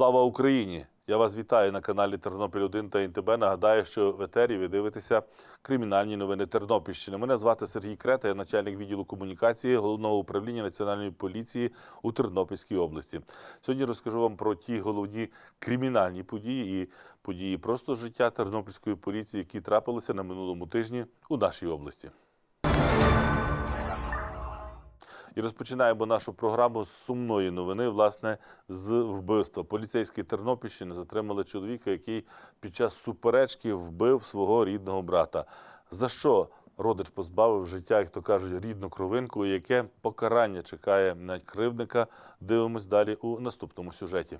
Слава Україні! Я вас вітаю на каналі Тернопіль 1 та НТБ. Нагадаю, що в етері ви дивитеся кримінальні новини Тернопільщини. Мене звати Сергій Крета, я начальник відділу комунікації головного управління Національної поліції у Тернопільській області. Сьогодні розкажу вам про ті головні кримінальні події і події просто життя Тернопільської поліції, які трапилися на минулому тижні у нашій області. І розпочинаємо нашу програму з сумної новини, власне, з вбивства. Поліцейські Тернопільщини затримали чоловіка, який під час суперечки вбив свого рідного брата. За що родич позбавив життя, як то кажуть, рідну кровинку, і яке покарання чекає на кривдника? Дивимось далі у наступному сюжеті.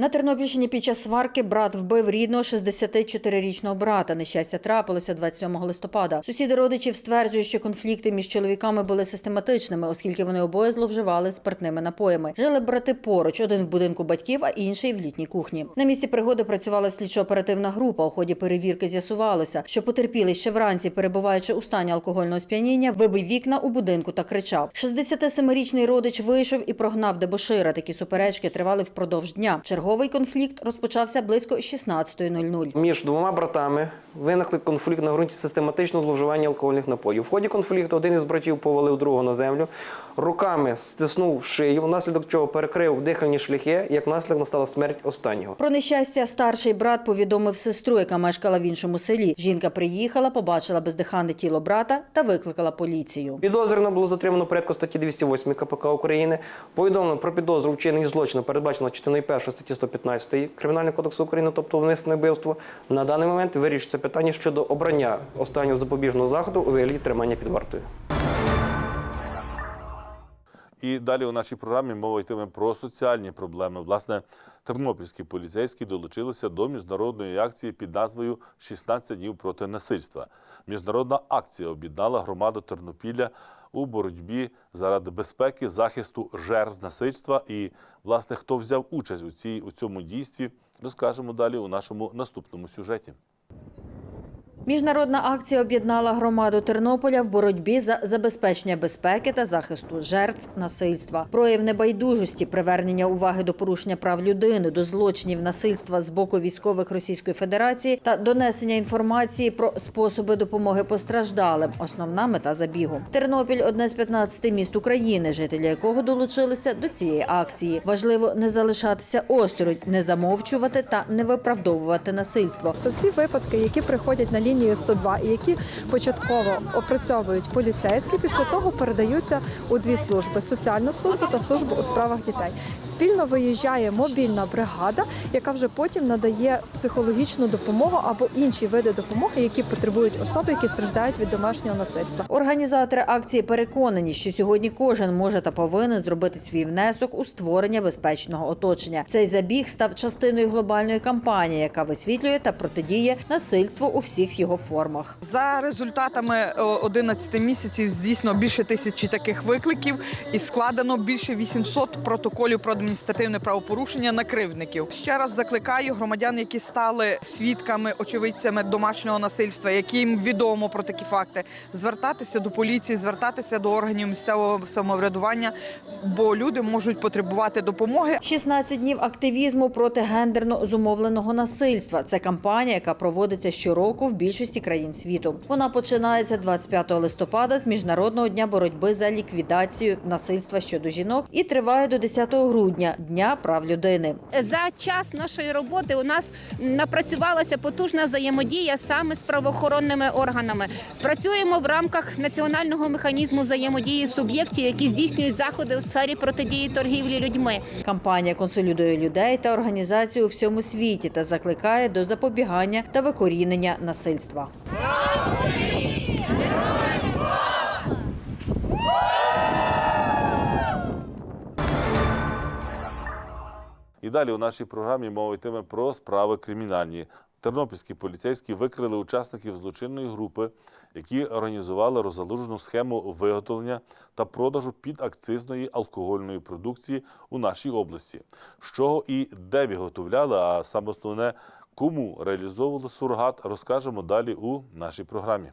На Тернопільщині під час сварки брат вбив рідного 64-річного брата. Нещастя трапилося 27 листопада. Сусіди родичів стверджують, що конфлікти між чоловіками були систематичними, оскільки вони обоє зловживали спиртними напоями. Жили брати поруч, один в будинку батьків, а інший в літній кухні. На місці пригоди працювала слідчо-оперативна група. У ході перевірки з'ясувалося, що потерпілий ще вранці, перебуваючи у стані алкогольного сп'яніння, вибив вікна у будинку та кричав. 67-річний родич вийшов і прогнав дебошира. Такі суперечки тривали впродовж дня. Черговий конфлікт розпочався близько 16.00. Між двома братами виникли конфлікт на ґрунті систематичного зловживання алкогольних напоїв. В ході конфлікту один із братів повалив другого на землю, руками стиснув шию, внаслідок чого перекрив дихальні шляхи, як наслідок настала смерть останнього. Про нещастя старший брат повідомив сестру, яка мешкала в іншому селі. Жінка приїхала, побачила бездиханне тіло брата та викликала поліцію. Підозрювано було затримано порядку статті 208 КПК України. Повідомлено про підозру вчинення злочину, передбачено частиною 1 статті 115 Кримінального кодексу України, тобто внесене вбивство. На даний момент вирішується питання щодо обрання останнього запобіжного заходу у вигляді тримання під вартою. І далі у нашій програмі мова йтиме про соціальні проблеми. Власне, тернопільські поліцейські долучилися до міжнародної акції під назвою «16 днів проти насильства. Міжнародна акція об'єднала громаду Тернопілля у боротьбі заради безпеки, захисту жертв насильства. І, власне, хто взяв участь у, цій, у цьому дійстві, розкажемо далі у нашому наступному сюжеті. Міжнародна акція об'єднала громаду Тернополя в боротьбі за забезпечення безпеки та захисту жертв насильства. Прояв небайдужості, привернення уваги до порушення прав людини, до злочинів насильства з боку військових Російської Федерації та донесення інформації про способи допомоги постраждалим. Основна мета забігу. Тернопіль одне з 15 міст України, жителі якого долучилися до цієї акції. Важливо не залишатися осторонь, не замовчувати та не виправдовувати насильство. То всі випадки, які приходять на лінію 102 і які початково опрацьовують поліцейські, після того передаються у дві служби соціальну службу та службу у справах дітей. Спільно виїжджає мобільна бригада, яка вже потім надає психологічну допомогу або інші види допомоги, які потребують особи, які страждають від домашнього насильства. Організатори акції переконані, що сьогодні кожен може та повинен зробити свій внесок у створення безпечного оточення. Цей забіг став частиною глобальної кампанії, яка висвітлює та протидіє насильству у всіх його формах. За результатами о, 11 місяців здійснено більше тисячі таких викликів і складено більше 800 протоколів про адміністративне правопорушення на кривдників. Ще раз закликаю громадян, які стали свідками, очевидцями домашнього насильства, яким відомо про такі факти, звертатися до поліції, звертатися до органів місцевого самоврядування, бо люди можуть потребувати допомоги. 16 днів активізму проти гендерно зумовленого насильства. Це кампанія, яка проводиться щороку в більшості країн світу. Вона починається 25 листопада з міжнародного дня боротьби за ліквідацію насильства щодо жінок і триває до 10 грудня дня прав людини. За час нашої роботи у нас напрацювалася потужна взаємодія саме з правоохоронними органами. Працюємо в рамках національного механізму взаємодії суб'єктів, які здійснюють заходи у сфері протидії торгівлі людьми. Кампанія консолідує людей та організацію у всьому світі та закликає до запобігання та викорінення насильства. І далі у нашій програмі мова йтиме про справи кримінальні. Тернопільські поліцейські викрили учасників злочинної групи, які організували розгалужену схему виготовлення та продажу підакцизної алкогольної продукції у нашій області. З чого і де виготовляли, а саме основне, кому реалізовували сургат, розкажемо далі у нашій програмі.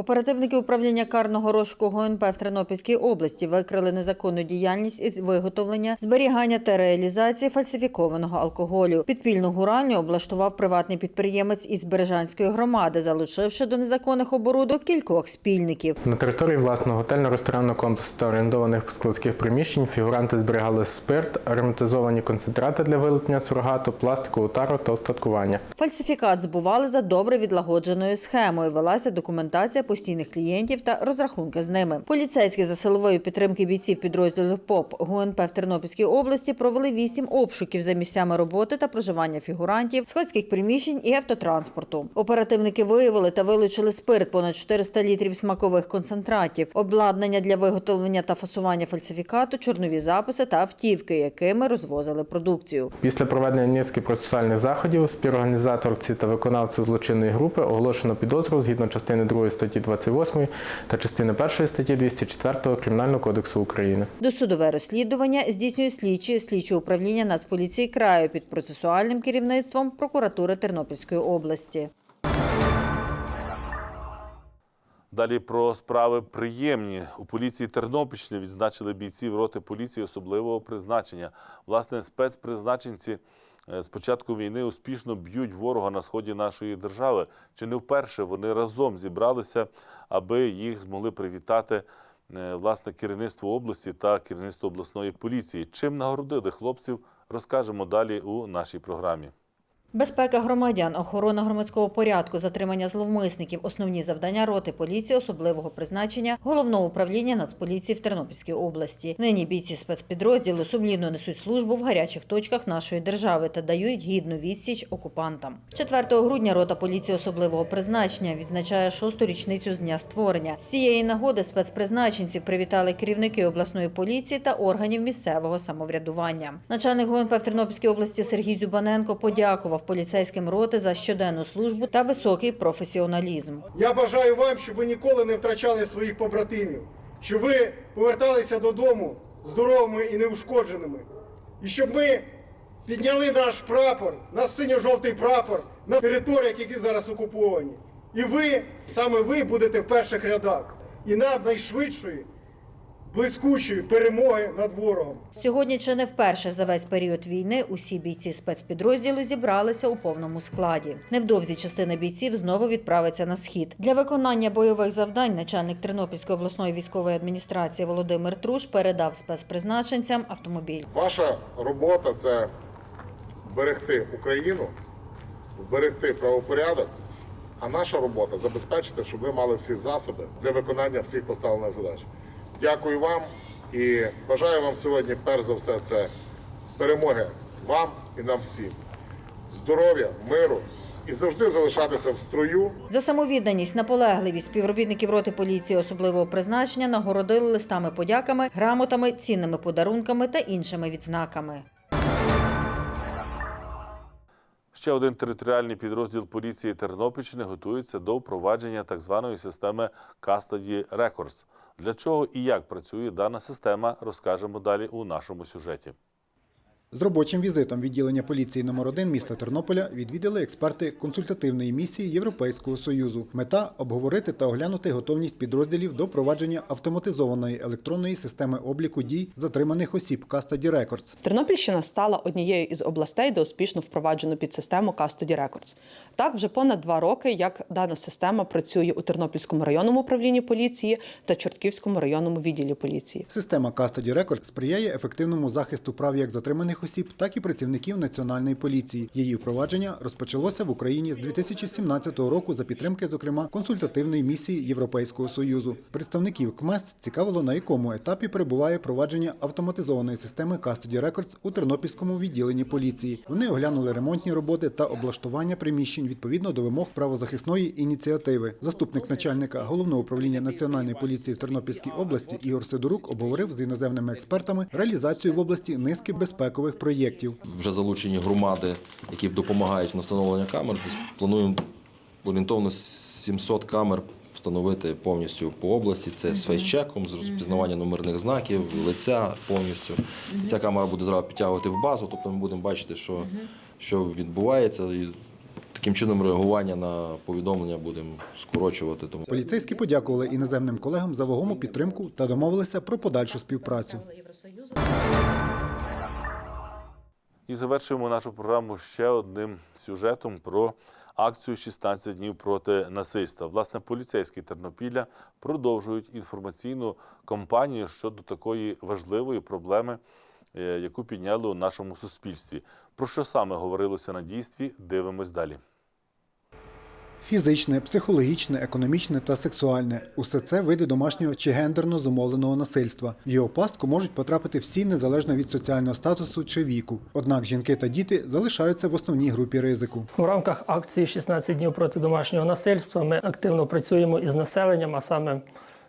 Оперативники управління карного розшуку ГУНП в Тернопільській області викрили незаконну діяльність із виготовлення, зберігання та реалізації фальсифікованого алкоголю. Підпільну гуральню облаштував приватний підприємець із Бережанської громади, залучивши до незаконних оборудок кількох спільників. На території власного готельно-ресторанного комплексу та орендованих складських приміщень фігуранти зберігали спирт, ароматизовані концентрати для вилучення сурогату, пластикову тару та остаткування. Фальсифікат збували за добре відлагодженою схемою. Велася документація постійних клієнтів та розрахунки з ними. Поліцейські за силової підтримки бійців підрозділу ПОП ГУНП в Тернопільській області провели вісім обшуків за місцями роботи та проживання фігурантів, складських приміщень і автотранспорту. Оперативники виявили та вилучили спирт понад 400 літрів смакових концентратів, обладнання для виготовлення та фасування фальсифікату, чорнові записи та автівки, якими розвозили продукцію. Після проведення низки процесуальних заходів співорганізаторці та виконавцю злочинної групи оголошено підозру згідно частини 2 статті 28 та частини 1 статті 204 Кримінального кодексу України. Досудове розслідування здійснює слідчі слідче управління Нацполіції краю під процесуальним керівництвом прокуратури Тернопільської області. Далі про справи приємні. У поліції Тернопільщини відзначили бійців роти поліції особливого призначення. Власне, спецпризначенці з початку війни успішно б'ють ворога на сході нашої держави. Чи не вперше вони разом зібралися, аби їх змогли привітати е, власне керівництво області та керівництво обласної поліції? Чим нагородили хлопців, розкажемо далі у нашій програмі. Безпека громадян, охорона громадського порядку, затримання зловмисників – основні завдання роти поліції особливого призначення Головного управління Нацполіції в Тернопільській області. Нині бійці спецпідрозділу сумлінно несуть службу в гарячих точках нашої держави та дають гідну відсіч окупантам. 4 грудня рота поліції особливого призначення відзначає шосту річницю з дня створення. З цієї нагоди спецпризначенців привітали керівники обласної поліції та органів місцевого самоврядування. Начальник ГУНП в Тернопільській області Сергій Зюбаненко подякував поліцейським роти за щоденну службу та високий професіоналізм. Я бажаю вам, щоб ви ніколи не втрачали своїх побратимів, щоб ви поверталися додому здоровими і неушкодженими. І щоб ми підняли наш прапор, наш синьо-жовтий прапор на територіях, які зараз окуповані. І ви, саме ви, будете в перших рядах. І нам найшвидшої, блискучої перемоги над ворогом. Сьогодні чи не вперше за весь період війни усі бійці спецпідрозділу зібралися у повному складі. Невдовзі частина бійців знову відправиться на схід. Для виконання бойових завдань начальник Тернопільської обласної військової адміністрації Володимир Труш передав спецпризначенцям автомобіль. Ваша робота це берегти Україну, берегти правопорядок. А наша робота забезпечити, щоб ви мали всі засоби для виконання всіх поставлених задач. Дякую вам і бажаю вам сьогодні, перш за все, це перемоги вам і нам всім. Здоров'я, миру і завжди залишатися в строю За самовідданість, наполегливість співробітників роти поліції особливого призначення нагородили листами подяками, грамотами, цінними подарунками та іншими відзнаками. Ще один територіальний підрозділ поліції Тернопільщини готується до впровадження так званої системи Custody Records. Для чого і як працює дана система, розкажемо далі у нашому сюжеті. З робочим візитом відділення поліції номер 1 міста Тернополя відвідали експерти консультативної місії Європейського союзу. Мета обговорити та оглянути готовність підрозділів до провадження автоматизованої електронної системи обліку дій затриманих осіб Custody Records. Тернопільщина стала однією із областей, де успішно впроваджено підсистему Custody Records. Так, вже понад два роки, як дана система працює у Тернопільському районному управлінні поліції та Чортківському районному відділі поліції. Система Custody Records сприяє ефективному захисту прав як затриманих осіб, так і працівників національної поліції. Її впровадження розпочалося в Україні з 2017 року за підтримки, зокрема, консультативної місії Європейського союзу. Представників КМЕС цікавило, на якому етапі перебуває провадження автоматизованої системи Custody Records у Тернопільському відділенні поліції. Вони оглянули ремонтні роботи та облаштування приміщень відповідно до вимог правозахисної ініціативи. Заступник начальника головного управління національної поліції в Тернопільській області Ігор Сидорук обговорив з іноземними експертами реалізацію в області низки безпекових проєктів. вже залучені громади, які допомагають на встановлення камер. Десь плануємо орієнтовно 700 камер встановити повністю по області. Це з фейсчеком, з розпізнавання номерних знаків, лиця повністю. Ця камера буде зразу підтягувати в базу, тобто ми будемо бачити, що, що відбувається. І Таким чином реагування на повідомлення будемо скорочувати. Тому Поліцейські подякували іноземним колегам за вагому підтримку та домовилися про подальшу співпрацю. І завершуємо нашу програму ще одним сюжетом про акцію «16 днів проти насильства. Власне, поліцейські Тернопілля продовжують інформаційну кампанію щодо такої важливої проблеми, е, яку підняли у нашому суспільстві. Про що саме говорилося на дійстві? Дивимось далі. Фізичне, психологічне, економічне та сексуальне усе це види домашнього чи гендерно зумовленого насильства. В його пастку можуть потрапити всі незалежно від соціального статусу чи віку. Однак жінки та діти залишаються в основній групі ризику. У рамках акції «16 днів проти домашнього насильства ми активно працюємо із населенням, а саме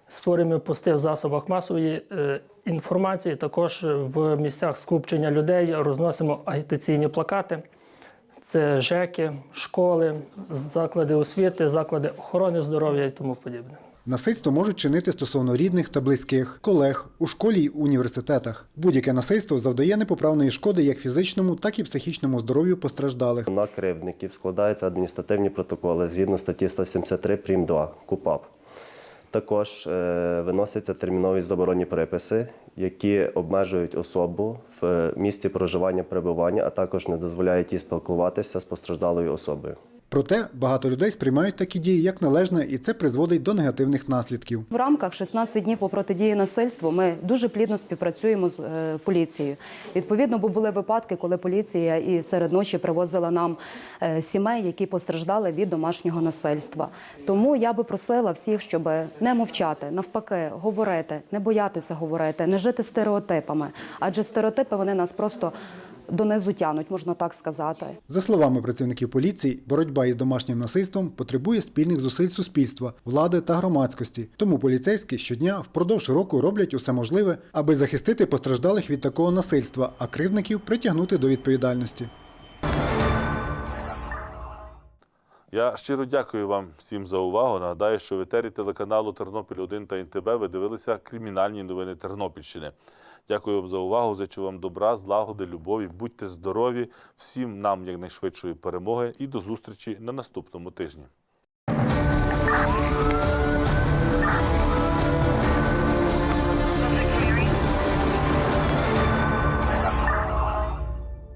створюємо пости в засобах масової е, інформації. Також в місцях скупчення людей розносимо агітаційні плакати. Це ЖЕКи, школи, заклади освіти, заклади охорони здоров'я і тому подібне. Насильство можуть чинити стосовно рідних та близьких, колег, у школі й університетах. Будь-яке насильство завдає непоправної шкоди як фізичному, так і психічному здоров'ю постраждалих. На кривдників складаються адміністративні протоколи згідно статті 173 прим. 2 КУПАП. Також е, виносяться термінові заборонні приписи, які обмежують особу в е, місці проживання перебування, а також не дозволяють їй спілкуватися з постраждалою особою. Проте багато людей сприймають такі дії як належне, і це призводить до негативних наслідків. В рамках 16 днів по протидії насильству ми дуже плідно співпрацюємо з е, поліцією. Відповідно, бо були випадки, коли поліція і серед ночі привозила нам е, сімей, які постраждали від домашнього насильства. Тому я би просила всіх, щоб не мовчати, навпаки, говорити, не боятися говорити, не жити стереотипами, адже стереотипи вони нас просто донизу тянуть, можна так сказати. За словами працівників поліції, боротьба із домашнім насильством потребує спільних зусиль суспільства, влади та громадськості. Тому поліцейські щодня впродовж року роблять усе можливе, аби захистити постраждалих від такого насильства, а кривдників притягнути до відповідальності. Я щиро дякую вам всім за увагу. Нагадаю, що в етері телеканалу Тернопіль 1 та НТБ ви дивилися кримінальні новини Тернопільщини. Дякую вам за увагу. Зичу вам добра, злагоди, любові. Будьте здорові, всім нам якнайшвидшої перемоги і до зустрічі на наступному тижні.